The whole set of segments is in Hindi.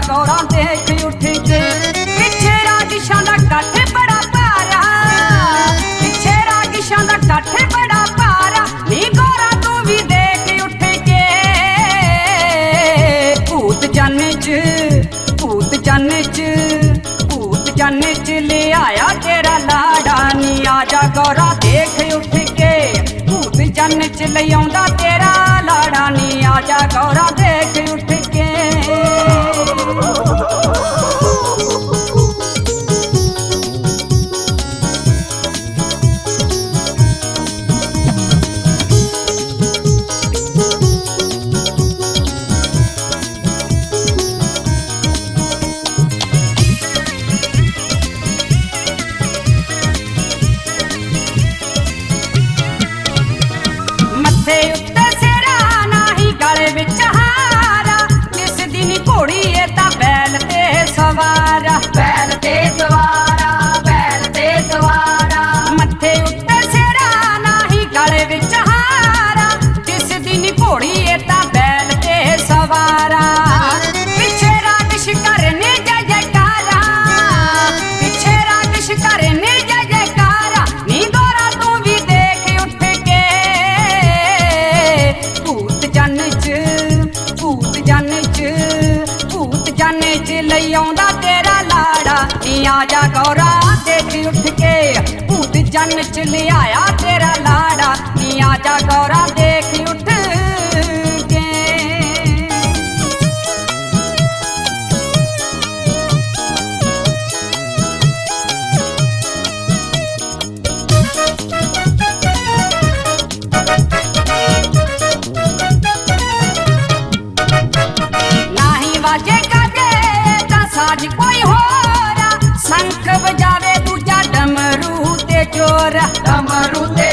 ਗੋਰਾ ਆ ਦੇਖ ਉੱਠ ਕੇ ਪਿੱਛੇ ਰਾਜਿਸ਼ਾਂ ਦਾ ਕੱਠ ਬੜਾ ਭਾਰਾ। ਪਿੱਛੇ ਰਾਜਿਸ਼ਾਂ ਦਾ ਕੱਠ ਬੜਾ ਭਾਰਾ। ਨੀ ਗੋਰਾ ਤੂੰ ਵੀ ਦੇਖ ਉੱਠ ਕੇ। ਭੂਤ ਜੰਨ ਚ, ਭੂਤ ਜੰਨ ਚ, ਭੂਤ ਜੰਨ ਚ ਲਿਆਇਆ ਤੇਰਾ ਲਾੜਾ। ਨੀ ਆ ਜਾ ਗੌਰਾ ਦੇਖ ਉੱਠ ਕੇ। ਭੂਤ ਜੰਨ ਚ ਲਿਆਉਂਦਾ ਤੇਰਾ ਲਾੜਾ। ਨੀ ਆ ਜਾ ਗੌਰਾ आजा गौरा, देख उठ के भूत जन आया तेरा लाड़ा नी आजा गौरा, देख उठ साज कोई हो? शंख बजावे दूजा डमरू ते चोर। डमरू ते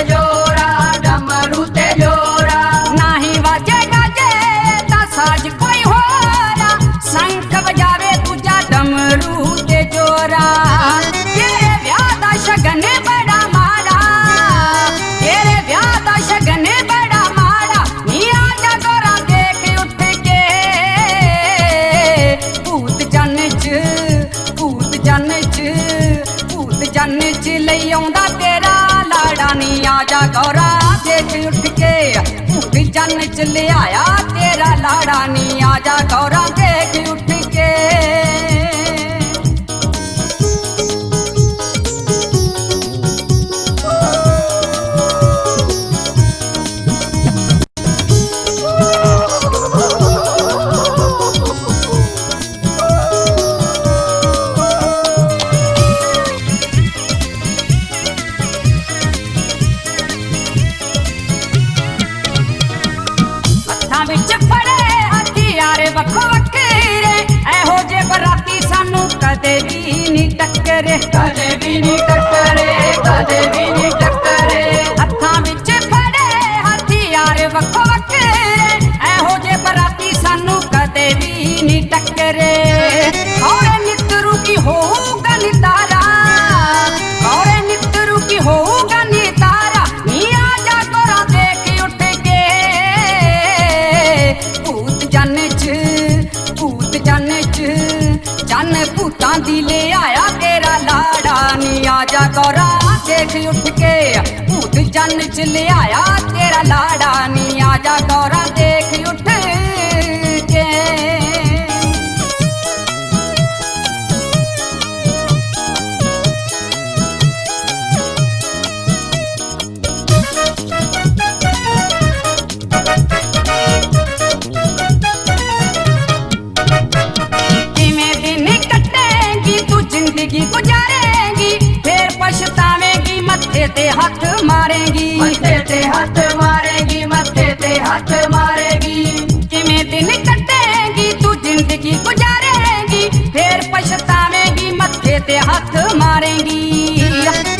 ले आया तेरा लाड़ा नी आजा गौरा देख टक्करे कदे भी नहीं टक्करे कदे भी नहीं टक्करे हत्था विच फड़े हथियार वक्खो वक्खरे ऐहो जे बराती सानू कदे भी नहीं टक्करे। और की होगा नितारा और नितरू की होगा नितारा नी आजा गोरा देख उठ के भूत जाने च भूत जाने च जाने भूतां दी ले आया के। बैठ उठ के भूत जन च आया तेरा लाड़ा नी आजा गौरा देख। ते हथ मारेगी। मत्थे ते हथ मारेगी मत्थे ते हथ मारेगी। किमें दिन कटेगी तू ज़िंदगी गुजारेगी। फिर पछतावेगी मत्थे ते हथ मारेगी।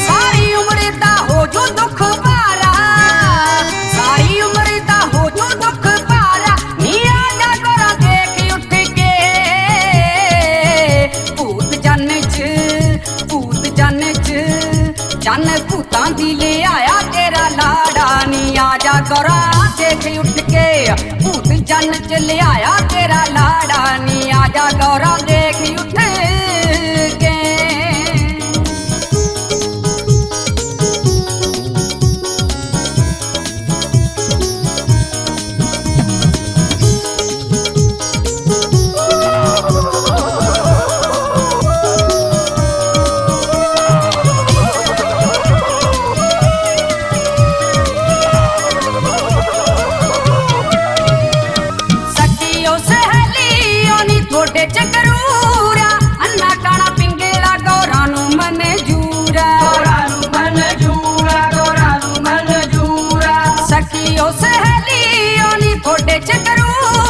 सारी उम्र दा हो जो दुख पाला सारी उम्र दा हो जो दुख पाला मिया आजा गोरा देख उठ के। भूत जन च भूत जन च जन सौरा देख उठ के भूत जन च ले आया तेरा लाड़ा नी आजा गौरा ਤੁਹਾਡੇ ਚ ਕਰੂਰਾ ਅੰਨਾ ਕਾਣਾ ਪਿੰਗੇਲਾ ਗੌਰਾਂ ਨੂੰ ਮਨਜੂਰਾ। ਗੋਰਾ ਨੂੰ ਮਨਜੂਰਾ ਗੋਰਾ ਨੂੰ ਮਨਜੂਰਾ। ਸਖੀ ਉਹ ਸਹੇਲੀ ਉਹ ਨੀ ਤੁਹਾਡੇ ਚ ਕਰੂਰਾ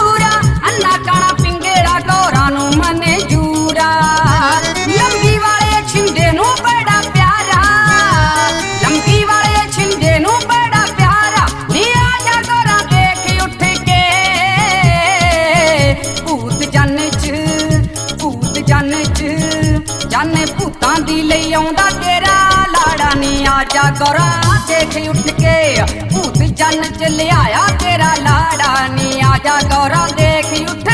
राजा गोरा, देख उठ के भूत जन चले आया तेरा लाड़ा। नी आजा गोरा, देख उठ